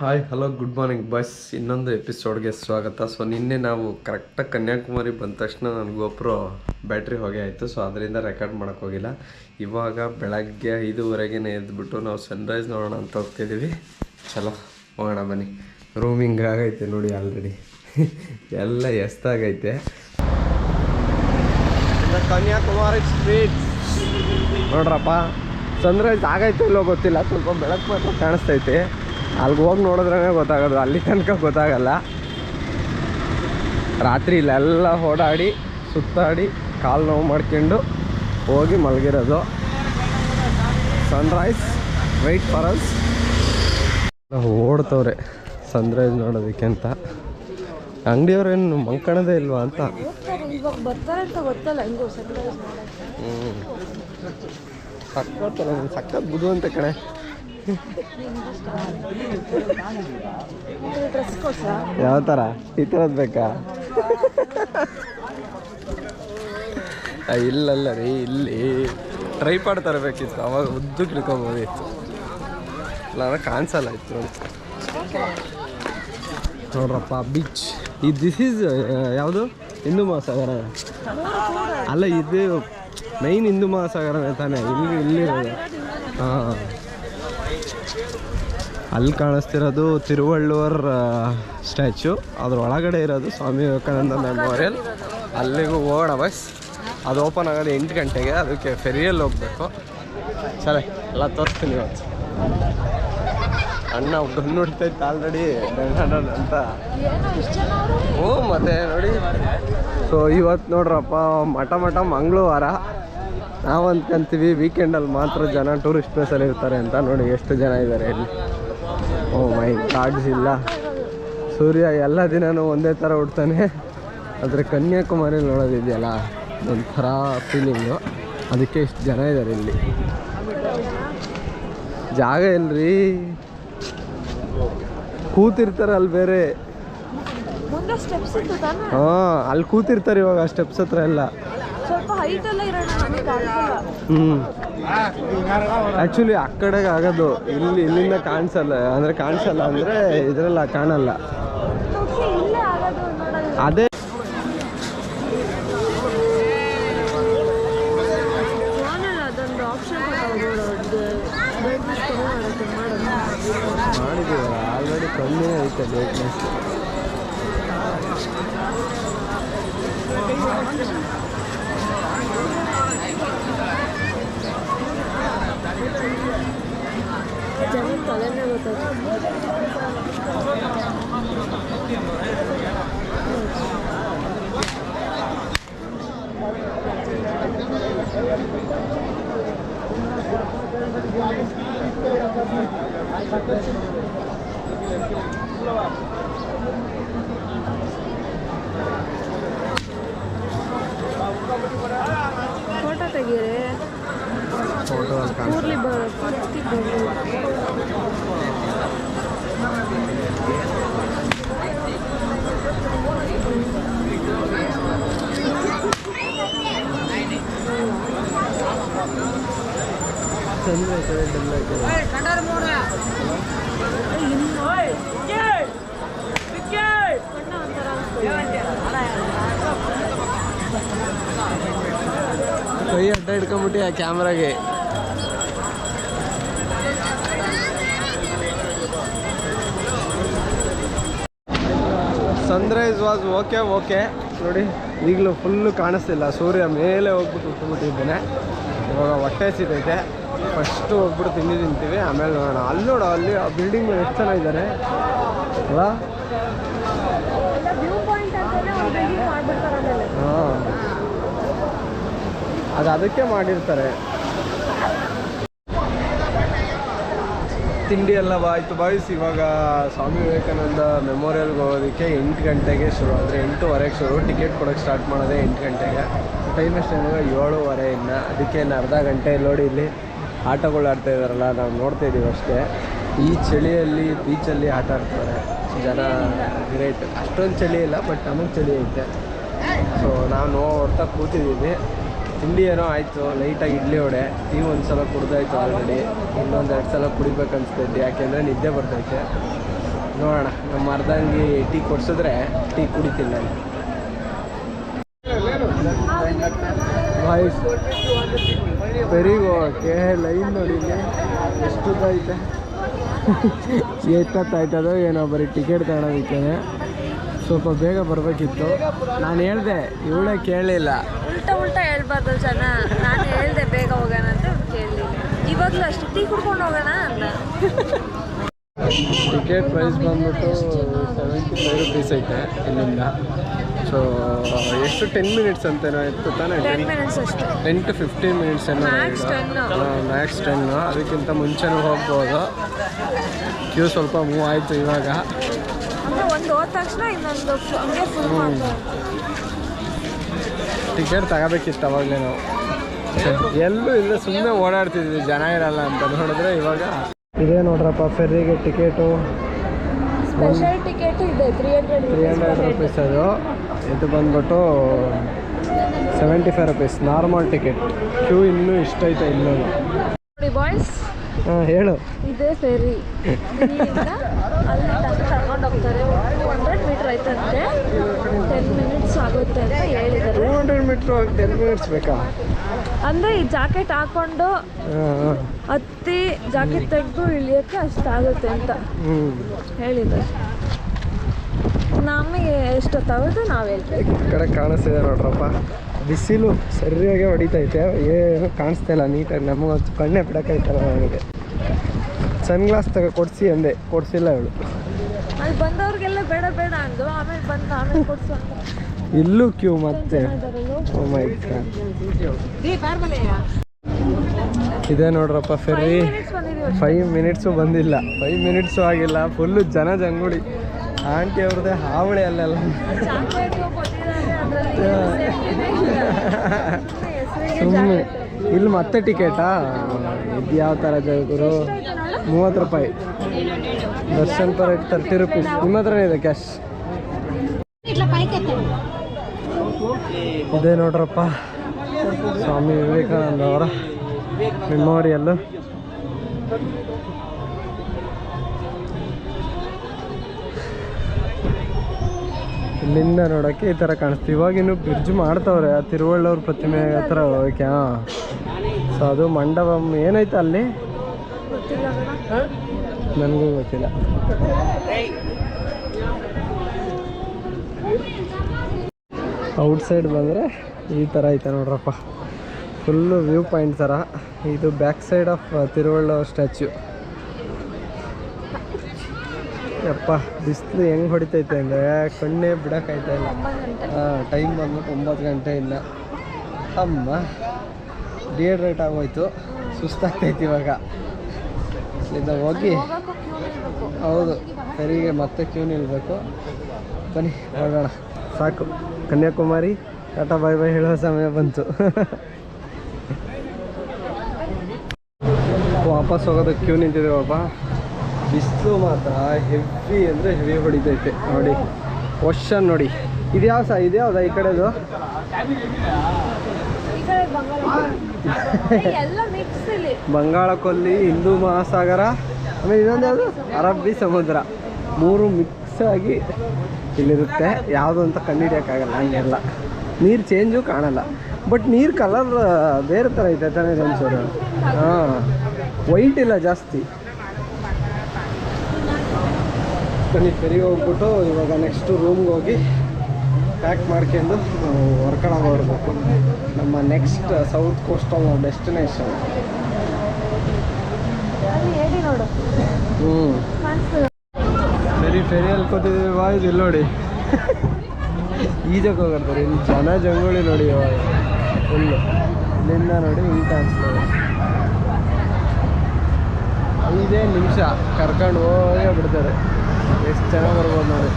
Hi hello good morning boys ಇನ್ನೊಂದು ಎಪಿಸೋಡ್ಗೆ ಸ್ವಾಗತ. ಸೊ ನಿನ್ನೆ ನಾವು ಕರೆಕ್ಟಾಗಿ ಕನ್ಯಾಕುಮಾರಿ ಬಂದ ತಕ್ಷಣ ನನ್ನ ಗೋಪ್ರೋ ಬ್ಯಾಟ್ರಿ ಹೊಗೆ ಆಯಿತು. ಸೊ ಅದರಿಂದ ರೆಕಾರ್ಡ್ ಮಾಡೋಕ್ಕೋಗಿಲ್ಲ ಇವಾಗ ಬೆಳಗ್ಗೆ ಐದುವರೆಗೆ ಎದ್ದುಬಿಟ್ಟು ನಾವು ಸನ್ರೈಸ್ ನೋಡೋಣ ಅಂತ ಹೋಗ್ತಿದ್ದೀವಿ ಚಲೋ, ಹೋಗೋಣ ಬನ್ನಿ. ರೂಮಿಂಗ್ ಆಗೈತೆ ನೋಡಿ ಆಲ್ರೆಡಿ ಎಲ್ಲ ಎಸ್ತಾಗೈತೆ ಕನ್ಯಾಕುಮಾರಿ ಸ್ಟ್ರೀಟ್ ನೋಡ್ರಪ್ಪ ಸನ್ರೈಸ್ ಆಗೈತೆ ಇಲ್ಲೋ ಗೊತ್ತಿಲ್ಲ. ಸ್ವಲ್ಪ ಬೆಳಕು ಮಾತ್ರ ಕಾಣಿಸ್ತೈತೆ. ಅಲ್ಲಿಗೆ ಹೋಗಿ ನೋಡಿದ್ರೇ ಗೊತ್ತಾಗೋದು. ಅಲ್ಲಿ ತನಕ ಗೊತ್ತಾಗಲ್ಲ. ರಾತ್ರಿ ಇಲ್ಲೆಲ್ಲ ಓಡಾಡಿ ಸುತ್ತಾಡಿ ಕಾಲು ನೋವು ಮಾಡ್ಕೊಂಡು ಹೋಗಿ ಮಲಗಿರೋದು. ಸನ್ರೈಸ್ ವೈಟ್ ಫಾರ್ ಅಸ್ ಓಡ್ತವ್ರೆ ಸನ್ರೈಸ್ ನೋಡೋದಕ್ಕೆ ಅಂತ. ಅಂಗಡಿಯವ್ರೇನು ಮಂಕಣದೇ ಇಲ್ವಾ ಅಂತ. ಸಕ್ಕ ಇವಾಗ ಬರ್ತಾರೆ ಅಂತ ಕಣೆ. ಯಾವ ಥರ ಈ ಥರದ್ದು ಬೇಕಾ? ಇಲ್ಲಲ್ಲ ರೀ, ಇಲ್ಲಿ. ಟ್ರೈಪಾಡ್ ತರಬೇಕಿತ್ತು, ಅವಾಗ ಉದ್ದಕ್ಕೆ ಇಟ್ಕೊಬೋದಿತ್ತು ಇಲ್ಲ ಕಾಣಿಸಲ್ಲ ಇತ್ತು ನೋಡಿ. ನೋಡ್ರಪ್ಪ ಬೀಚ್ ಈ ದಿಸ್ ಈಸ್ ಯಾವುದು? ಹಿಂದೂ ಮಹಾಸಾಗರ. ಅಲ್ಲ, ಇದು ಮೈನ್ ಹಿಂದೂ ಮಹಾಸಾಗರನೇ ತಾನೇ, ಇಲ್ಲಿ ಇಲ್ಲಿ ಹಾಂ. ಅಲ್ಲಿ ಕಾಣಿಸ್ತಿರೋದು ತಿರುವಳ್ಳುವರ್ ಸ್ಟ್ಯಾಚು. ಅದ್ರ ಒಳಗಡೆ ಇರೋದು ಸ್ವಾಮಿ ವಿವೇಕಾನಂದ ಮೆಮೋರಿಯಲ್. ಅಲ್ಲಿಗೂ ಹೋಗೋಣ ಬಸ್ ಅದು ಓಪನ್ ಆಗೋದು ಎಂಟು ಗಂಟೆಗೆ, ಅದಕ್ಕೆ ಫೆರಿಯಲ್ಲಿ ಹೋಗ್ಬೇಕು. ಸರಿ, ಎಲ್ಲ ತೋರಿಸ್ತೀನಿ ಇವತ್ತು. ಅಣ್ಣ ಗನ್ ನೋಡ್ತೈತೆ ಆಲ್ರೆಡಿ ಅಂತ. ಓ ಮತ್ತೆ ನೋಡಿ. ಸೊ ಇವತ್ತು ನೋಡ್ರಪ್ಪ, ಮಠ ಮಠ ಮಂಗಳವಾರ. ನಾವು ಅಂದ್ಕೊಂತೀವಿ ವೀಕೆಂಡಲ್ಲಿ ಮಾತ್ರ ಜನ ಟೂರಿಸ್ಟ್ ಪ್ಲೇಸಲ್ಲಿ ಇರ್ತಾರೆ ಅಂತ ನೋಡಿ ಎಷ್ಟು ಜನ ಇದ್ದಾರೆ ಇಲ್ಲಿ. ಓ ಮೈ ಕಾಡ್ಸ್ ಇಲ್ಲ. ಸೂರ್ಯ ಎಲ್ಲ ದಿನವೂ ಒಂದೇ ಥರ ಉಡ್ತಾನೆ ಆದರೆ ಕನ್ಯಾಕುಮಾರಿ ನೋಡೋದಿದೆಯಲ್ಲ ಒಂಥರ ಫೀಲಿಂಗು ಅದಕ್ಕೆ ಇಷ್ಟು ಜನ ಇದ್ದಾರೆ ಇಲ್ಲಿ. ಜಾಗ ಇಲ್ರಿ ಕೂತಿರ್ತಾರೆ ಅಲ್ಲಿ ಬೇರೆ ಹಾಂ ಅಲ್ಲಿ ಕೂತಿರ್ತಾರೆ ಇವಾಗ ಸ್ಟೆಪ್ಸ್ ಹತ್ರ ಎಲ್ಲ. ಸ್ವಲ್ಪ ಹೈಟ್ ಎಲ್ಲ ಇರೋಣ ನನಗೆ ಹ್ಞೂ ಆ್ಯಕ್ಚುಲಿ ಆ ಕಡೆಗೆ ಆಗೋದು ಇಲ್ಲಿ ಇಲ್ಲಿಂದ ಕಾಣಿಸಲ್ಲ ಅಂದರೆ ಕಾಣಿಸಲ್ಲ ಅಂದರೆ ಇದರಲ್ಲ ಕಾಣಲ್ಲ. ಇಲ್ಲೇ ಆಗೋದು ಅದೇ. ಅದೊಂದು ಆಪ್ಷನ್ ಆಲ್ರೆಡಿ ಕಮ್ಮಿ ಐತೆ ಬ್ರೈಟ್ನೆಸ್ ಜನ ತಲೆನೇ ಫೋಟೋ ಅಲ್ಲಿ ಕಾಣಿಸ್ ಕೂರ್ಲಿ ಬರ ಕೂರ್ತಿ ಬರಲಿ ಚಂದ್ರ ಐತೆ ಡಲ್ ಐತೆ ಕಣ್ಣ ಕೈ ಅಡ್ಡ ಹಿಡ್ಕೊಂಬಿಟ್ಟು ಆ ಕ್ಯಾಮ್ರಾಗೆ. ಸನ್ರೈಸ್ ವಾಸ್ ಓಕೆ ಓಕೆ ನೋಡಿ ಈಗಲೂ ಫುಲ್ಲು ಕಾಣಿಸ್ತಿಲ್ಲ. ಸೂರ್ಯ ಮೇಲೆ ಹೋಗ್ಬಿಟ್ಟು ಉಟ್ಬಿಟ್ಟಿದ್ದಾನೆ ಇವಾಗ ಹೊಟ್ಟೆ ಸಿಗೈತೆ ಫಸ್ಟು ಹೋಗ್ಬಿಟ್ಟು ತಿಂಡಿ ತಿಂತೀವಿ. ಆಮೇಲೆ ನೋಡೋಣ. ಅಲ್ಲಿ ನೋಡು ಅಲ್ಲಿ ಆ ಬಿಲ್ಡಿಂಗ್ ಮೇಲೆ ಎಷ್ಟು ಜನ ಇದ್ದಾರೆ ಅಲ್ಲ ಹಾಂ. ಅದು ಅದಕ್ಕೆ ಮಾಡಿರ್ತಾರೆ. ತಿಂಡಿ ಎಲ್ಲ ಬಾಯ್ತು ಬಾಯ್ಸ್ ಇವಾಗ ಸ್ವಾಮಿ ವಿವೇಕಾನಂದ ಮೆಮೋರಿಯಲ್ಗೆ ಹೋಗೋದಕ್ಕೆ ಎಂಟು ಗಂಟೆಗೆ ಶುರು ಅಂದರೆ ಎಂಟೂವರೆಗೆ ಶುರು. ಟಿಕೆಟ್ ಕೊಡೋಕ್ಕೆ ಸ್ಟಾರ್ಟ್ ಮಾಡೋದೇ ಎಂಟು ಗಂಟೆಗೆ. ಟೈಮ್ ಎಷ್ಟು ಇವಾಗ ಏಳುವರೆ ಇನ್ನು. ಅದಕ್ಕೆ ಇನ್ನು ಅರ್ಧ ಗಂಟೆ ನೋಡಿ ಇಲ್ಲಿ ಆಟಗಳು ಆಡ್ತಾ ಇದ್ದಾರಲ್ಲ ನಾವು ನೋಡ್ತಾ ಇದ್ದೀವಿ ಅಷ್ಟೇ. ಈ ಚಳಿಯಲ್ಲಿ ಬೀಚಲ್ಲಿ ಆಟ ಆಡ್ತಾರೆ. ಜನ ಗ್ರೇಟ್ ಅಷ್ಟೊಂದು ಚಳಿ ಇಲ್ಲ ಬಟ್ ನಮಗೆ ಚಳಿ ಐತೆ. ಸೊ ನಾವು ನೋಡ್ತಾ ಕೂತಿದ್ದೀವಿ ತಿಂಡಿ ಏನೋ ಆಯಿತು ಲೈಟಾಗಿ ಇಡ್ಲಿ ವಡೆ ಟೀ ಒಂದು ಸಲ ಕುಡ್ದಾಯ್ತು ಆಲ್ರೆಡಿ ಇನ್ನೊಂದು ಎರಡು ಸಲ ಕುಡಿಬೇಕು ಅನಿಸ್ತೈತೆ ಯಾಕೆಂದರೆ ನಿದ್ದೆ ಬರ್ತೈತೆ. ನೋಡೋಣ, ನಮ್ಮ ಅರ್ಧಂಗಿ ಟೀ ಕೊಡ್ಸಿದ್ರೆ ಟೀ ಕುಡಿತೀನಿ ನಾನು. ವಾಯ್ಸ್ ಓಕೆ ಲೈನ್ ನೋಡಿ ಎಷ್ಟು ಐತೆ? ಎಷ್ಟೊತ್ತಾಯ್ತದೋ ಏನೋ, ಬರೀ ಟಿಕೆಟ್ ತಗೊಳೋದಕ್ಕೆ. ಸ್ವಲ್ಪ ಬೇಗ ಬರಬೇಕಿತ್ತು. ನಾನು ಹೇಳಿದೆ, ಇವಳೇ ಕೇಳಲಿಲ್ಲ. ಉಲ್ಟಾ ಉಲ್ಟಾ ಹೇಳ್ಬಾರ್ದು ಜನ. ನಾನು ಹೇಳ್ದೆ ಬೇಗ ಹೋಗೋಣ ಅಂತ ಕೇಳಲಿಲ್ಲ ಇವಾಗಲೂ ಅಷ್ಟು ಟೀ ಕುಡ್ಕೊಂಡು ಹೋಗೋಣ ಅಂತ. ಟಿಕೆಟ್ ಪ್ರೈಸ್ ಬಂದ್ಬಿಟ್ಟು ಸೆವೆಂಟಿ ಫೈವ್ ರುಪೀಸ್ ಐತೆ ಇಲ್ಲಿಂದ. ಸೊ ಎಷ್ಟು? ಟೆನ್ ಮಿನಿಟ್ಸ್ ಅಂತೇನೋ ಇತ್ತು ತಾನೇ ಟೆನ್ ಮಿನಿಟ್ಸ್ ಅಷ್ಟೇ. ಟೆನ್ ಟು ಫಿಫ್ಟೀನ್ ಮಿನಿಟ್ಸ್ ಏನೋ Max 10. ಮ್ಯಾಕ್ಸ್ ಟೆನ್ನು ಅದಕ್ಕಿಂತ ಮುಂಚೆನೂ ಹೋಗ್ಬೋದು. ಕ್ಯೂ ಸ್ವಲ್ಪ ಮೂವ್ ಆಯಿತು ಇವಾಗ. ಅಂದ್ರೆ ಒಂದು ಹೋದ ತಕ್ಷಣ ಇನ್ನೊಂದು ಹಂಗೆ ಫುಲ್ ಟಿಕೆಟ್ ತಗೋಬೇಕಿತ್ತು ಅವಾಗಲೇ ನಾವು. ಎಲ್ಲೂ ಇಲ್ಲ ಸುಮ್ಮನೆ ಓಡಾಡ್ತಿದ್ವಿ ಜನ ಇರಲ್ಲ ಅಂತ ನೋಡಿದ್ರೆ ಇವಾಗ. ಇದೇ ನೋಡ್ರಪ್ಪ ಫೆರ್ರಿಗೆ ಟಿಕೆಟು. ಸ್ಪೆಷಲ್ ಟಿಕೆಟ್ ಇದೆ three hundred three hundred rupees ಅದು. ಇದು ಬಂದ್ಬಿಟ್ಟು seventy five rupees normal ticket queue ಇನ್ನೂ ಇಷ್ಟ ಐತೆ ಬಾಯ್ಸ್ ಹಾಂ ಹೇಳು. ಇದೇ ಸರಿ ಅಲ್ಲಿ ತನಕ ಐತಂತೆ ಟೆನ್ ಮಿನಿಟ್ಸ್ ಆಗುತ್ತೆ ಅಂತ ಹೇಳಿದ್ದಾರೆ. Two hundred metre ten minutes ಬೇಕಾ? ಅಂದರೆ ಈ ಜಾಕೆಟ್ ಹಾಕೊಂಡು ಹತ್ತಿ ಜಾಕೆಟ್ ತೆಗೆದು ಇಳಿಯೋಕ್ಕೆ ಅಷ್ಟಾಗುತ್ತೆ ಅಂತ ಹ್ಞೂ ಹೇಳಿದ್ದಾರೆ. ನಮಗೆ ಎಷ್ಟೊತ್ತಾಗುತ್ತೆ ನಾವು ಹೇಳ್ತೀವಿ ಈ ಕಡೆ ಕಾಣಿಸ್ತಿದೆ ನೋಡ್ರಪ್ಪ. ಬಿಸಿಲು ಸರಿಯಾಗಿ ಹೊಡಿತೈತೆ. ಏನು ಕಾಣಿಸ್ತಾ ಇಲ್ಲ ನೀಟಾಗಿ. ನಮಗಂತೂ ಕಣ್ಣೇ ಬಿಡೋಕ್ಕಾಯ್ತಲ್ಲ ನನಗೆ ಸನ್ಗ್ಲಾಸ್ ತಗೋ ಕೊಡಿಸಿ ಅಂದೆ. ಕೊಡಿಸಿಲ್ಲ ಇವಳು. ಅಲ್ಲಿ ಬಂದವ್ರಿಗೆಲ್ಲ ಬೇಡ ಬೇಡ ಅಂದು ಆಮೇಲೆ ಬಂದು ಆಮೇಲೆ ಕೊಡ್ಸು ಅಂತ. ಇಲ್ಲೂ ಕ್ಯೂ ಮತ್ತೆ. ಇದೇ God. ಇದೆ ನೋಡ್ರಪ್ಪ ಫೆರ್ರಿ. ಬಂದಿದ್ದೀವಿ ಫೈವ್ ಮಿನಿಟ್ಸು ಬಂದಿಲ್ಲ. ಫೈವ್ ಮಿನಿಟ್ಸು ಆಗಿಲ್ಲ. ಫುಲ್ಲು ಜನ ಜಂಗುಳಿ. ಆಂಟಿ ಅವ್ರದ್ದೇ ಹಾವಳಿ ಅಲ್ಲೆಲ್ಲ. ಸುಮ್ಮನೆ ಇಲ್ಲಿ ಮತ್ತೆ ಟಿಕೆಟಾ ಇದು ಯಾವ ಥರ ಗುರು ಮೂವತ್ತು ರೂಪಾಯಿ. ದರ್ಶನ್ ಪರ್ ತರ್ಟಿ ರುಪೀಸ್ ನಿಮ್ಮ ಹತ್ರನೇ ಇದೆ ಕ್ಯಾಶ್ ಇದೇ ನೋಡ್ರಪ್ಪ. ಸ್ವಾಮಿ ವಿವೇಕಾನಂದ ಅವರ ಮೆಮೋರಿಯಲ್ ಇಲ್ಲಿಂದ ನೋಡೋಕ್ಕೆ ಈ ಥರ ಕಾಣಿಸ್ತು. ಇವಾಗಿನ್ನು ಬ್ರಿಡ್ಜ್ ಮಾಡ್ತವ್ರೆ. ಆ ತಿರುವಳ್ಳವ್ರ ಪ್ರತಿಮೆ ಹತ್ರ ಹೋಗಕ್ಕೆ ಹಾಂ. ಸೊ ಅದು ಮಂಡಪಂ ಏನೈತೆ ಅಲ್ಲಿ. ನನಗೂ ಗೊತ್ತಿಲ್ಲ. ಔಟ್ ಸೈಡ್ ಬಂದರೆ ಈ ಥರ ಐತೆ ನೋಡ್ರಪ್ಪ. ಫುಲ್ಲು ವ್ಯೂ ಪಾಯಿಂಟ್ ಥರ ಇದು back side of Thiruvalluvar statue ಯಪ್ಪ, ಬಿಸಿಲು ಹೆಂಗೆ ಹೊಡಿತೈತೆ ಅಂದರೆ ಕಣ್ಣೇ ಬಿಡೋಕ್ಕಾಯ್ತಾ ಇಲ್ಲ. ಹಾಂ ಟೈಮ್ ಬಂದ್ಬಿಟ್ಟು ಒಂಬತ್ತು ಗಂಟೆ ಇಲ್ಲ. ಅಮ್ಮ ಡಿಹೈಡ್ರೇಟ್ ಆಗೋಯ್ತು. ಸುಸ್ತಾಗ್ತೈತಿ ಇವಾಗ. ಇಲ್ಲಿಂದ ಹೋಗಿ ಹೌದು ಸರಿಗೆ ಮತ್ತೆ ಕ್ಯೂ ನಿಲ್ಬೇಕು. ಬನ್ನಿ ಹೋಗೋಣ. ಸಾಕು. ಕನ್ಯಾಕುಮಾರಿ ಟಾಟಾ ಬಾಯ್ ಬಾಯ್ ಹೇಳೋ ಸಮಯ ಬಂತು. ವಾಪಸ್ ಹೋಗೋದು ಕ್ಯೂ ನಿಂತಿದ್ದೀವಪ್ಪ. ಬಿಸಿಲು ಮಾತ್ರ ಹೆವಿ ಅಂದರೆ ಹೆವಿ ಹೊಡಿತೈತೆ. ನೋಡಿ ಕ್ವಶನ್ ನೋಡಿ. ಇದ್ಯಾವ ಸಹ ಇದು ಯಾವ್ದಾ ಈ ಕಡೆದು? ಬಂಗಾಳ ಕೊಲ್ಲಿ ಹಿಂದೂ ಮಹಾಸಾಗರ. ಆಮೇಲೆ ಇನ್ನೊಂದು ಯಾವುದು? ಅರಬ್ಬಿ ಸಮುದ್ರ. ಮೂರು ಮಿಕ್ಸ್ ಆಗಿ ಇಲ್ಲಿರುತ್ತೆ. ಯಾವುದು ಅಂತ ಕಂಡುಹಿಡಿಯೋಕ್ಕಾಗಲ್ಲ ಹಂಗೆಲ್ಲ. ನೀರು ಚೇಂಜು ಕಾಣಲ್ಲ. ಬಟ್ ನೀರು ಕಲರ್ ಬೇರೆ ಥರ ಐತೆ ತಾನೇ ಒಂಚೂರು ಹಾಂ. ವೈಟ್ ಇಲ್ಲ ಜಾಸ್ತಿ. ಬನ್ನಿ ಫೆರಿಗೆ ಹೋಗ್ಬಿಟ್ಟು ಇವಾಗ ನೆಕ್ಸ್ಟು ರೂಮ್ಗೆ ಹೋಗಿ ಪ್ಯಾಕ್ ಮಾಡ್ಕೊಂಡು ನಾವು ಹೊರ್ಕೊಳಗೆ ಹೊರಬೇಕು ನಮ್ಮ ನೆಕ್ಸ್ಟ್ ಸೌತ್ ಕೋಸ್ಟಲ್ ಡೆಸ್ಟಿನೇಷನ್ ನೋಡು. ಹ್ಞೂ ಕಾಣಿಸ್ತದೆ ಫೆರಿ ಬಾಯ್ ಇದು ಇಲ್ಲಿ ನೋಡಿ. ಈಜಕ್ಕೆ ಹೋಗಿರ್ತಾರೆ ಇಲ್ಲಿ ಜನ ಜಂಗುಳಿ ನೋಡಿ ಇವಾಗ. ಫುಲ್ಲು ಇಲ್ಲಿಂದ ನೋಡಿ ಹಿಂಗೆ ಕಾಣಿಸ್ತದೆ ಐದೇ ನಿಮಿಷ ಕರ್ಕೊಂಡು ಹೋಗೇ ಬಿಡ್ತಾರೆ. ಎಷ್ಟು ಚೆನ್ನಾಗಿ ಬರ್ಬೋದು ನೋಡಿ.